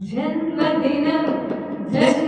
ജന്മദിനം ജന്മദിനം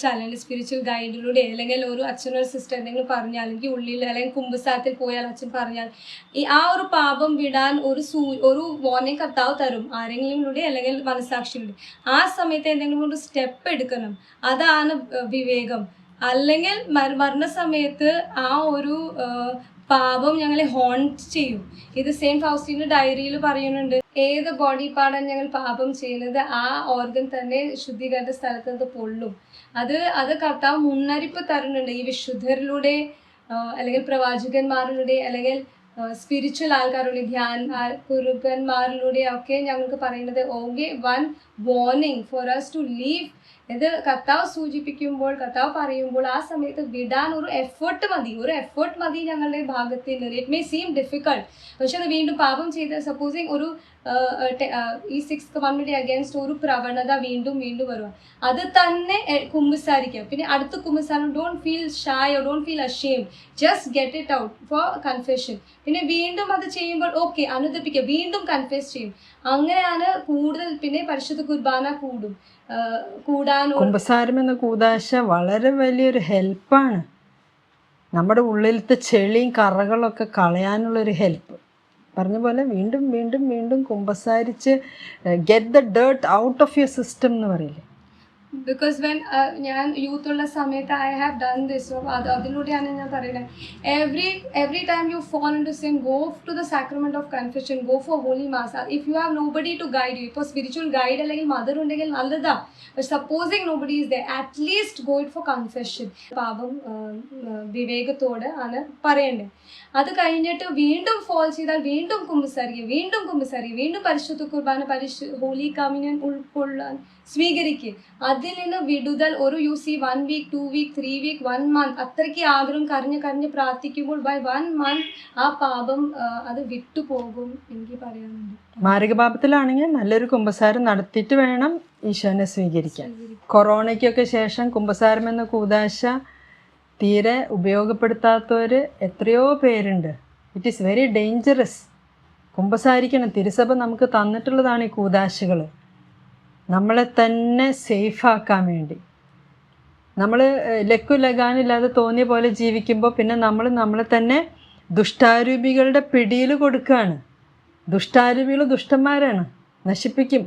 തോന്നിപ്പിച്ച അല്ലെങ്കിൽ സ്പിരിച്വൽ ഗൈഡിലൂടെ അല്ലെങ്കിൽ ഒരു അച്ഛനൊരു സിസ്റ്റർ എന്തെങ്കിലും പറഞ്ഞാൽ അല്ലെങ്കിൽ ഉള്ളിൽ അല്ലെങ്കിൽ കുമ്പസാരത്തിൽ പോയാൽ അച്ഛൻ പറഞ്ഞാൽ ഈ ആ ഒരു പാപം വിടാൻ ഒരു സൂ ഒരു വാർണിംഗ് കർത്താവ് തരും ആരെങ്കിലുമിലൂടെ അല്ലെങ്കിൽ മനസാക്ഷിയിലൂടെ ആ സമയത്ത് എന്തെങ്കിലും ഒരു സ്റ്റെപ്പ് എടുക്കണം. അതാണ് വിവേകം. അല്ലെങ്കിൽ മര- മരണസമയത്ത് ആ ഒരു പാപം ഞങ്ങളെ ഹോൺ ചെയ്യും. ഇത് സെയിം ഫൗസ്റ്റീന്റെ ഡയറിയിൽ പറയുന്നുണ്ട്. ഏത് ബോഡി പാർട്ടാണ് ഞങ്ങൾ പാപം ചെയ്യുന്നത് ആ ഓർഗൻ തന്നെ ശുദ്ധീകരണ സ്ഥലത്ത് അത് പൊള്ളും. അത് അത് കർത്താവ് മുന്നറിയിപ്പ് തരുന്നുണ്ട്. ഈ വിശുദ്ധരിലൂടെ അല്ലെങ്കിൽ പ്രവാചകന്മാരിലൂടെ അല്ലെങ്കിൽ സ്പിരിച്വൽ ആൾക്കാരുടെ ധ്യാൻ ആ- കുറുക്കന്മാരിലൂടെ ഒക്കെ ഞങ്ങൾക്ക് പറയുന്നത് okay one warning for us to leave ഇത് കർത്താവ് സൂചിപ്പിക്കുമ്പോൾ കർത്താവ് പറയുമ്പോൾ ആ സമയത്ത് വിടാൻ ഒരു എഫേർട്ട് മതി. ഒരു എഫേർട്ട് മതി ഞങ്ങളുടെ ഭാഗത്ത് നിന്ന് ഇറ്റ് മേ സീം ഡിഫിക്കൾട്ട് പക്ഷെ അത് വീണ്ടും പാപം ചെയ്ത് സപ്പോസിങ് ഒരു ഈ സിക്സ് കമ്മ്യൂണിറ്റി അഗേൻസ്റ്റ് ഒരു പ്രവണത വീണ്ടും വീണ്ടും വരുക അത് തന്നെ കുമ്പസാരിക്കുക. പിന്നെ അടുത്ത കുമ്പസാരം don't feel shy don't feel ashamed just get it out for confession പിന്നെ വീണ്ടും അത് ചെയ്യുമ്പോൾ ഓക്കെ അനുദപ്പിക്കുക വീണ്ടും കൺഫെസ് ചെയ്യും. അങ്ങനെയാണ് കൂടുതൽ പിന്നെ പരിശുദ്ധ കുർബാന കൂടും. കൂടാൻ കുമ്പസാരം എന്ന കൂതാശ വളരെ വലിയൊരു ഹെൽപ്പാണ്. നമ്മുടെ ഉള്ളിലത്തെ ചെളിയും കറകളൊക്കെ കളയാനുള്ളൊരു ഹെൽപ്പ്. പറഞ്ഞ പോലെ വീണ്ടും വീണ്ടും വീണ്ടും കുമ്പസാരിച്ച് get the dirt out of your system എന്ന് പറയില്ലേ? ബിക്കോസ് വെൻ ഞാൻ യൂത്ത് ഉള്ള സമയത്ത് ഐ ഹാവ് ഡൺ ദിസ് അത് അതിലൂടെയാണ് ഞാൻ പറയുന്നത്. Every every time you fall to same go to the sacrament of confusion go for holy mass if you have nobody to guide you ഇപ്പോൾ spiritual guide അല്ലെങ്കിൽ mother ഉണ്ടെങ്കിൽ നല്ലതാ. Supposing nobody is the at least go it for confession പാപം വിവേകത്തോട് ആണ് പറയേണ്ടത്. അത് കഴിഞ്ഞിട്ട് വീണ്ടും ഫോൾ ചെയ്താൽ വീണ്ടും കുമ്പസറിയും വീണ്ടും കുമ്പസറിയും വീണ്ടും പരിശുദ്ധ കുർബാന പരിശു ഹോലി കമ്യൂണിയൻ ഉൾക്കൊള്ളാൻ സ്വീകരിക്കുക അതിൽ നിന്ന് വിടുതൽ ഒരു you see one week two week three week one month അത്രയ്ക്ക് ആഗ്രഹം കരഞ്ഞ് കരഞ്ഞ് പ്രാർത്ഥിക്കുമ്പോൾ ബൈ വൺ മന്ത് ആ പാപം അത് വിട്ടുപോകും എനിക്ക് പറയാനുണ്ട്. മാരകപാപത്തിലാണെങ്കിൽ നല്ലൊരു കുമ്പസാരം നടത്തിയിട്ട് വേണം ഈശോനെ സ്വീകരിക്കാൻ. കൊറോണയ്ക്കൊക്കെ ശേഷം കുമ്പസാരം എന്ന കൂതാശ തീരെ ഉപയോഗപ്പെടുത്താത്തവർ എത്രയോ പേരുണ്ട്. ഇറ്റ് ഈസ് വെരി ഡേഞ്ചറസ് കുമ്പസാരിക്കണം. തിരുസഭ നമുക്ക് തന്നിട്ടുള്ളതാണ് ഈ കൂതാശകൾ നമ്മളെ തന്നെ സേഫാക്കാൻ വേണ്ടി. നമ്മൾ ലക്കു ലഗാനില്ലാതെ തോന്നിയ പോലെ ജീവിക്കുമ്പോൾ പിന്നെ നമ്മൾ നമ്മളെ തന്നെ ദുഷ്ടാരൂപികളുടെ പിടിയിൽ കൊടുക്കുകയാണ് ദുഷ്ടാരൂപികൾ ദുഷ്ടന്മാരാണ്. നശിപ്പിക്കും.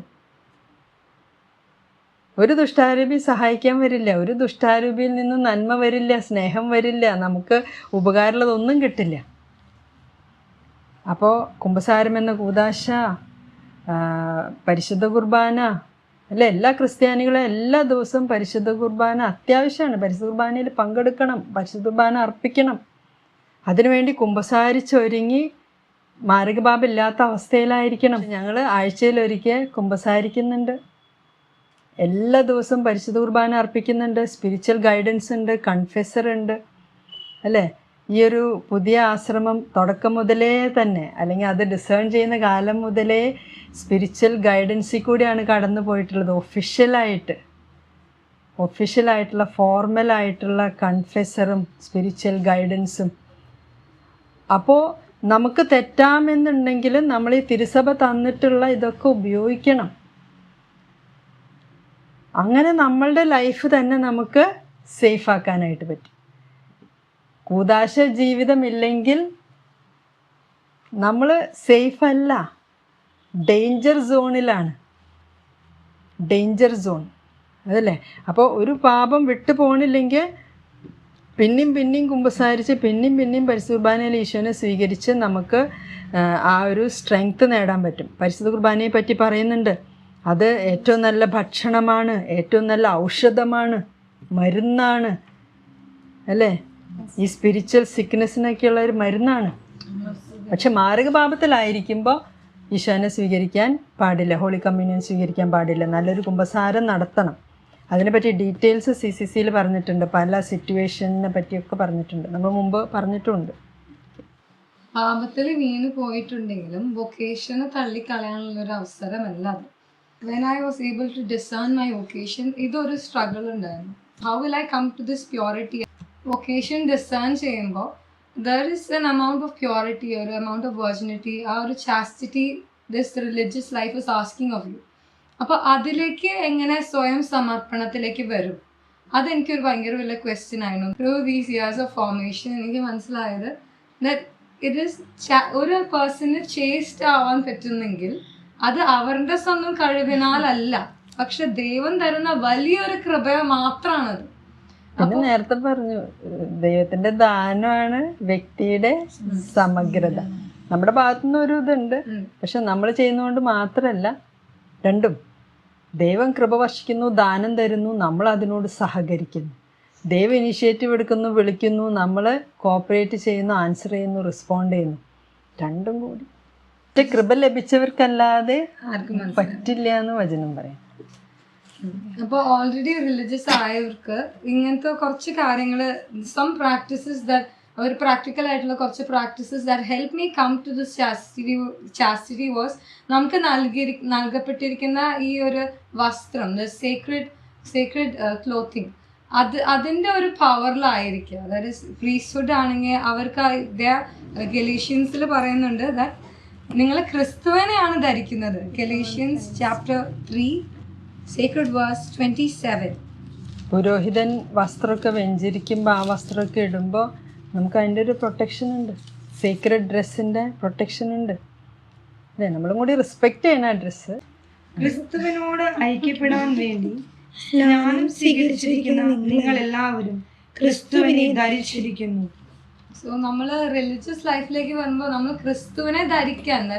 ഒരു ദുഷ്ടാരൂപി സഹായിക്കാൻ വരില്ല ഒരു ദുഷ്ടാരൂപിയിൽ നിന്നും നന്മ വരില്ല സ്നേഹം വരില്ല നമുക്ക് ഉപകാരമുള്ളതൊന്നും കിട്ടില്ല. അപ്പോൾ കുംഭസാരം എന്ന കൂതാശ പരിശുദ്ധ കുർബാന അല്ല എല്ലാ ക്രിസ്ത്യാനികളും എല്ലാ ദിവസവും പരിശുദ്ധ കുർബാന അത്യാവശ്യമാണ്. പരിശുദ്ധ കുർബാനയിൽ പങ്കെടുക്കണം പരിശുദ്ധ കുർബാന അർപ്പിക്കണം. അതിനുവേണ്ടി കുംഭസാരിച്ചൊരുങ്ങി മാരകബാബ് ഇല്ലാത്ത അവസ്ഥയിലായിരിക്കണം. ഞങ്ങൾ ആഴ്ചയിലൊരിക്കൽ കുമ്പസാരിക്കുന്നുണ്ട് എല്ലാ ദിവസവും പരിശുദ്ധ കുർബാന അർപ്പിക്കുന്നുണ്ട്. സ്പിരിച്വൽ ഗൈഡൻസ് ഉണ്ട് കൺഫെസർ ഉണ്ട്. അല്ലേ? ഈ ഒരു പുതിയ ആശ്രമം തുടക്കം മുതലേ തന്നെ അല്ലെങ്കിൽ അത് ഡിസേൺ ചെയ്യുന്ന കാലം മുതലേ സ്പിരിച്വൽ ഗൈഡൻസിൽ കൂടിയാണ് കടന്നു പോയിട്ടുള്ളത്. ഒഫീഷ്യലായിട്ട് ഒഫീഷ്യലായിട്ടുള്ള ഫോർമലായിട്ടുള്ള കൺഫെസറും സ്പിരിച്വൽ ഗൈഡൻസും അപ്പോൾ നമുക്ക് തെറ്റാമെന്നുണ്ടെങ്കിൽ നമ്മൾ ഈ തിരുസഭ തന്നിട്ടുള്ള ഇതൊക്കെ ഉപയോഗിക്കണം. അങ്ങനെ നമ്മളുടെ ലൈഫ് തന്നെ നമുക്ക് സേഫ് ആക്കാനായിട്ട് പറ്റും. കൂതാശ ജീവിതമില്ലെങ്കിൽ നമ്മൾ സേഫ് അല്ല. ഡേഞ്ചർ സോണിലാണ് ഡേഞ്ചർ സോൺ അതല്ലേ? അപ്പോൾ ഒരു പാപം വിട്ടു പോണില്ലെങ്കിൽ പിന്നെയും പിന്നെയും കുമ്പസാരിച്ച് പിന്നെയും പിന്നെയും പരിശുദ്ധ കുർബാനയിൽ ഈശോനെ സ്വീകരിച്ച് നമുക്ക് ആ ഒരു സ്ട്രെങ്ത് നേടാൻ പറ്റും. പരിശുദ്ധ കുർബാനയെ പറ്റി പറയുന്നുണ്ട്. അത് ഏറ്റവും നല്ല ഭക്ഷണമാണ് ഏറ്റവും നല്ല ഔഷധമാണ് മരുന്നാണ്. അല്ലേ? ഈ സ്പിരിച്വൽ സിക്നെസ്സിനൊക്കെയുള്ള ഒരു മരുന്നാണ്. പക്ഷെ മാരക മാരകപാപത്തിലായിരിക്കുമ്പോൾ ഈശോനെ സ്വീകരിക്കാൻ പാടില്ല ഹോളി കമ്മ്യൂണിയൻ സ്വീകരിക്കാൻ പാടില്ല. നല്ലൊരു കുമ്പസാരം നടത്തണം. അതിനെപ്പറ്റി ഡീറ്റെയിൽസ് സി സി സിയിൽ പറഞ്ഞിട്ടുണ്ട്. പല സിറ്റുവേഷനെ പറ്റിയൊക്കെ പറഞ്ഞിട്ടുണ്ട്. നമ്മൾ മുമ്പ് പറഞ്ഞിട്ടുണ്ട്. പാപത്തിൽ വീണ് പോയിട്ടുണ്ടെങ്കിലും വൊക്കേഷനെ തള്ളിക്കളയാനുള്ള ഒരു അവസരമല്ല അത്. When I was able to discern my vocation ഇതൊരു സ്ട്രഗിൾ ഉണ്ടായിരുന്നു. How will I come to this purity vocation discern ചെയ്യുമ്പോൾ there is an amount of purity ഒരു എമൗണ്ട് ഓഫ് വെർജിനിറ്റി ആ ഒരു chastity this religious life is asking of you അപ്പോൾ അതിലേക്ക് എങ്ങനെ സ്വയം സമർപ്പണത്തിലേക്ക് വരും? അതെനിക്കൊരു ഭയങ്കര വലിയ ക്വസ്റ്റ്യൻ ആയിരുന്നു. Through these years of formation എനിക്ക് മനസ്സിലായത് ദറ്റ് ഇറ്റ് ഇസ് ഒരു പേഴ്സണിന് ചേസ്റ്റ് ആവാൻ പറ്റുന്നെങ്കിൽ അത് അവരുടെ സ്വന്തം കഴിവിനാലല്ല പക്ഷെ ദൈവം തരുന്ന വലിയൊരു കൃപ മാത്രമാണത് പിന്നെ നേരത്തെ പറഞ്ഞു ദൈവത്തിന്റെ ദാനമാണ് വ്യക്തിയുടെ സമഗ്രത. നമ്മുടെ ഭാഗത്തുനിന്ന് ഒരു ഇതുണ്ട്. പക്ഷെ നമ്മൾ ചെയ്യുന്നതുകൊണ്ട് മാത്രമല്ല രണ്ടും. ദൈവം കൃപ വർഷിക്കുന്നു ദാനം തരുന്നു നമ്മൾ അതിനോട് സഹകരിക്കുന്നു. ദൈവം ഇനിഷ്യേറ്റീവ് എടുക്കുന്നു വിളിക്കുന്നു നമ്മൾ കോപ്പറേറ്റ് ചെയ്യുന്നു ആൻസർ ചെയ്യുന്നു റെസ്പോണ്ട് ചെയ്യുന്നു. രണ്ടും കൂടി. പക്ഷെ കൃപ ലഭിച്ചവർക്കല്ലാതെ പറ്റില്ല എന്ന് വചനം പറയാം. അപ്പോൾ ഓൾറെഡി റിലീജിയസ് ആയവർക്ക് ഇങ്ങനത്തെ കുറച്ച് കാര്യങ്ങൾ സം പ്രാക്ടീസസ് ദാറ്റ് അവർ പ്രാക്ടിക്കൽ ആയിട്ടുള്ള കുറച്ച് practices that help me come to this chastity chastity was നമുക്ക് നൽകി നൽകപ്പെട്ടിരിക്കുന്ന ഈ ഒരു വസ്ത്രം ദ സീക്രഡ് സീക്രഡ് ക്ലോത്തിങ് അത് അതിന്റെ ഒരു പവറിലായിരിക്കുക അതായത് പ്രീസ്റ്റുഡ് ആണെങ്കിൽ അവർക്ക് ഗലീഷ്യൻസിൽ പറയുന്നുണ്ട് ദാറ്റ് നിങ്ങൾ ക്രിസ്തുവനെയാണ് ധരിക്കുന്നത്. Galatians chapter three sacred verse twenty seven പുരോഹിതൻ വസ്ത്രമൊക്കെ വെഞ്ചരിക്കുമ്പോൾ ആ വസ്ത്രമൊക്കെ ഇടുമ്പോൾ നമുക്ക് അതിന്റെ ഒരു പ്രൊട്ടക്ഷൻ ഉണ്ട്. സീക്രട്ട് ഡ്രസ്സിന്റെ പ്രൊട്ടക്ഷൻ ഉണ്ട്. അതെ നമ്മളും കൂടി റെസ്പെക്റ്റ് ചെയ്യണം ആ ഡ്രസ്സ് ക്രിസ്തുവിനോട് ഐക്യപ്പെടാൻ വേണ്ടി സ്നാനം സ്വീകരിച്ചിരിക്കുന്ന നിങ്ങൾ എല്ലാവരും ക്രിസ്തുവിനെ ധരിച്ചിരിക്കുന്നു. സോ നമ്മൾ റിലീജിയസ് ലൈഫിലേക്ക് വരുമ്പോൾ നമ്മൾ ക്രിസ്തുവിനെ that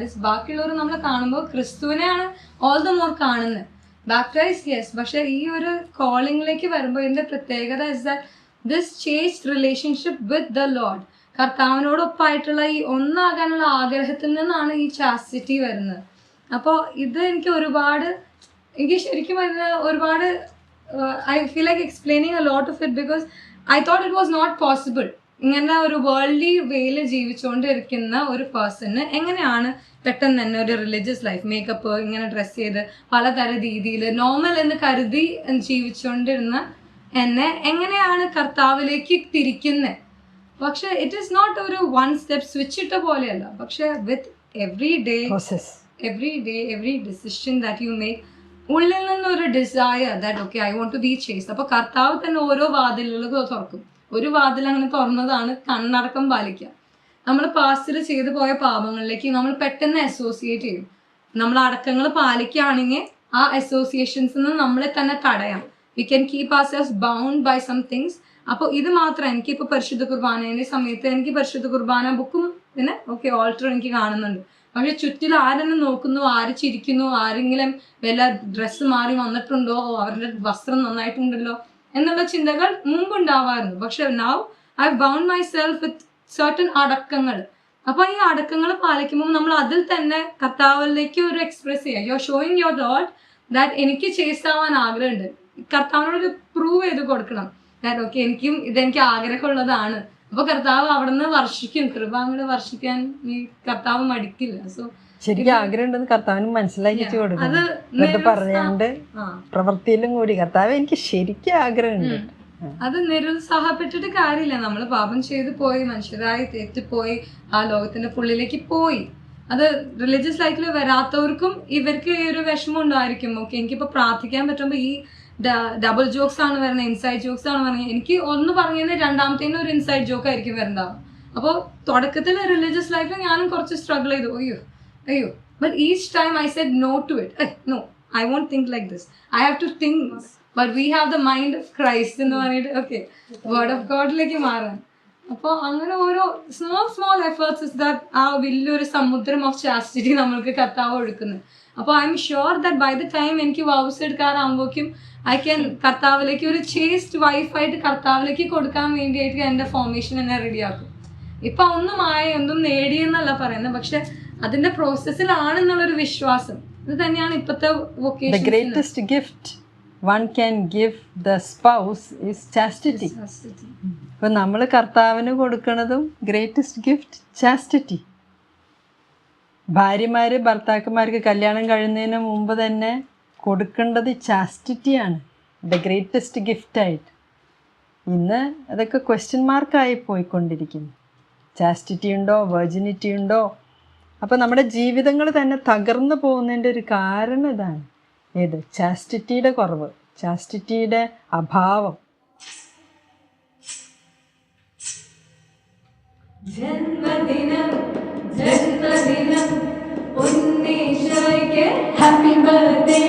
is ബാക്കിയുള്ളവർ നമ്മൾ കാണുമ്പോൾ ക്രിസ്തുവിനെയാണ് ഓൾ ദ മോർ കാണുന്നത് ബാപ്റ്റൈസ് യെസ് പക്ഷെ ഈ ഒരു കോളിംഗിലേക്ക് വരുമ്പോൾ ഇതിന്റെ പ്രത്യേകത is that this change relationship with the Lord കർത്താവിനോടൊപ്പമായിട്ടുള്ള ഈ ഒന്നാകാനുള്ള ആഗ്രഹത്തിൽ നിന്നാണ് ഈ ചാസ്റ്റിറ്റി വരുന്നത്. അപ്പോൾ ഇത് എനിക്ക് ഒരുപാട് എനിക്ക് ശരിക്കും വരുന്ന ഒരുപാട് I feel like explaining a lot of it because I thought it was not possible ഇങ്ങനെ ഒരു വേൾഡ്ലി വേയിൽ ജീവിച്ചുകൊണ്ടിരിക്കുന്ന ഒരു പേഴ്സണ് എങ്ങനെയാണ് പെട്ടെന്ന് തന്നെ ഒരു റിലീജിയസ് ലൈഫ് മേക്കപ്പ് ഇങ്ങനെ ഡ്രസ്സ് ചെയ്ത് പലതര രീതിയിൽ നോർമൽ എന്ന് കരുതി ജീവിച്ചുകൊണ്ടിരുന്ന എന്നെ എങ്ങനെയാണ് കർത്താവിലേക്ക് തിരിക്കുന്നത് പക്ഷെ ഇറ്റ് ഈസ് നോട്ട് ഒരു വൺ സ്റ്റെപ്പ് സ്വിച്ച് ഇട്ട പോലെയല്ല. പക്ഷെ with every day every day every decision that you make ഉള്ളിൽ നിന്നൊരു desire that okay I want to be chaste അപ്പൊ കർത്താവ് തന്നെ ഓരോ വാതിലുകൾ തുറക്കും. ഒരു വാതിൽ അങ്ങനെ തുറന്നതാണ് കണ്ണടക്കം പാലിക്കുക. നമ്മൾ പാസ്റ്റിൽ ചെയ്തു പോയ പാപങ്ങളിലേക്ക് നമ്മൾ പെട്ടെന്ന് അസോസിയേറ്റ് ചെയ്യും. നമ്മൾ അടക്കങ്ങൾ പാലിക്കുകയാണെങ്കിൽ ആ അസോസിയേഷൻസ് നിന്ന് നമ്മളെ തന്നെ തടയാം. We can keep ourselves bound by some things അപ്പോൾ ഇത് മാത്രം എനിക്കിപ്പോൾ പരിശുദ്ധ കുർബാനേന്റെ സമയത്ത് എനിക്ക് പരിശുദ്ധ കുർബാന ബുക്കും പിന്നെ ഓക്കെ ഓൾട്ടർ എനിക്ക് കാണുന്നുണ്ട്. പക്ഷെ ചുറ്റിൽ ആരെന്നെ നോക്കുന്നു ആര് ചിരിക്കുന്നു ആരെങ്കിലും വല്ല ഡ്രസ്സ് മാറി വന്നിട്ടുണ്ടോ? അവരുടെ വസ്ത്രം നന്നായിട്ടുണ്ടല്ലോ. എന്നുള്ള ചിന്തകൾ മുമ്പുണ്ടാവാറുണ്ട്. പക്ഷെ now I bound myself with certain അടക്കങ്ങൾ. അപ്പൊ ഈ അടക്കങ്ങൾ പാലിക്കുമ്പോൾ നമ്മൾ അതിൽ തന്നെ കർത്താവിലേക്ക് ഒരു എക്സ്പ്രസ് ചെയ്യുക. You are showing your thought that എനിക്ക് ചേസ് ആവാൻ ആഗ്രഹമുണ്ട്. കർത്താവിനോട് പ്രൂവ് ചെയ്ത് കൊടുക്കണം. ദാറ്റ് ഓക്കെ എനിക്കും ഇതെനിക്ക് ആഗ്രഹമുള്ളതാണ്. അപ്പൊ കർത്താവ് അവിടെ നിന്ന് വർഷിക്കും. കൃപ വർഷിക്കാൻ ഈ കർത്താവ് മടിക്കില്ല. സോ ശരിക്കും ആഗ്രഹം ഉണ്ടെന്ന് കർത്താവിന് മനസ്സിലാക്കിച്ചു വെറുതെ പറയാണ്ട് ആ. പ്രവൃത്തിയിലും കൂടി. കർത്താവ് എനിക്ക് ശരിക്കും ആഗ്രഹമുണ്ട്. അത് നിരുത്സാഹപ്പെട്ടിട്ട് കാര്യമില്ല. നമ്മൾ പാപം ചെയ്തു പോയി മനുഷ്യരായി തെറ്റിപ്പോയി ആ ലോകത്തിന്റെ പുള്ളിലേക്ക് പോയി. അത് റിലീജിയസ് ലൈഫിൽ വരാത്തവർക്കും ഇവർക്ക് ഈ ഒരു വിഷമം ഉണ്ടായിരിക്കും. ഓക്കെ എനിക്കിപ്പോ പ്രാർത്ഥിക്കാൻ പറ്റുമ്പോൾ ഈ ഡബിൾ ജോക്സ് ആണ് വരുന്നത് ഇൻസൈഡ് ജോക്സ് ആണ് പറഞ്ഞത് എനിക്ക് ഒന്ന് പറഞ്ഞത് രണ്ടാമത്തേന് ഒരു ഇൻസൈഡ് ജോക്ക് ആയിരിക്കും വരുന്നത്. അപ്പോൾ തുടക്കത്തിൽ റിലീജിയസ് ലൈഫിൽ ഞാനും കുറച്ച് സ്ട്രഗിൾ ചെയ്തു. അയ്യോ അയ്യോ. But each time I said no to it no I won't think like this I have to think but we have the mind of Christ എന്ന് പറഞ്ഞിട്ട്. ഓക്കെ വേർഡ് ഓഫ് ഗോഡിലേക്ക് മാറാൻ. അപ്പോൾ അങ്ങനെ ഓരോ സ്മോൾ സ്മോൾ എഫേർട്സ് ദാറ്റ് ആ വലിയൊരു സമുദ്രം of chastity നമ്മൾക്ക് കർത്താവ് എടുക്കുന്നത് അപ്പോൾ I am sure that by the time എനിക്ക് വൗസ് എടുക്കാറാകുമ്പോഴേക്കും ഐ ക്യാൻ കർത്താവിലേക്ക് ഒരു ചേസ്റ്റ് വൈഫായിട്ട് കർത്താവിലേക്ക് കൊടുക്കാൻ വേണ്ടിയിട്ട് എന്റെ ഫോർമേഷൻ എന്നെ റെഡിയാക്കും ഇപ്പൊ ഒന്നും ആയ ഒന്നും നേടിയെന്നല്ല പറയുന്നത്. പക്ഷെ അതിന്റെ പ്രോസസ്സിലാണെന്നുള്ളൊരു വിശ്വാസം. ഇത് തന്നെയാണ് ഇപ്പോഴത്തെ vocation greatest gift one can give the spouse is chastity ഇപ്പൊ നമ്മൾ കർത്താവിന് കൊടുക്കുന്നതും ഗ്രേറ്റസ്റ്റ് ഗിഫ്റ്റ് ചാസ്റ്റിറ്റി ഭാര്യമാര് ഭർത്താക്കന്മാർക്ക് കല്യാണം കഴിയുന്നതിന് മുമ്പ് തന്നെ കൊടുക്കേണ്ടത് ചാസ്റ്റിറ്റിയാണ് ദ ഗ്രേറ്റസ്റ്റ് ഗിഫ്റ്റ് ഗിഫ്റ്റായിട്ട് ഇന്ന് അതൊക്കെ ക്വസ്റ്റ്യൻ മാർക്കായി പോയിക്കൊണ്ടിരിക്കുന്നു. ചാസ്റ്റിറ്റി ഉണ്ടോ? വെർജിനിറ്റി ഉണ്ടോ? അപ്പോൾ നമ്മുടെ ജീവിതങ്ങൾ തന്നെ തകർന്നു പോകുന്നതിന്റെ ഒരു കാരണം ഇതാണ്. ഏത്? ചാസ്റ്റിറ്റിയുടെ കുറവ്. ചാസ്റ്റിറ്റിയുടെ അഭാവം. ജന്മദിനം ജന്മദിനം ഉണ്ണീശോയ്ക്ക് ഹാപ്പി ബർത്ത്ഡേ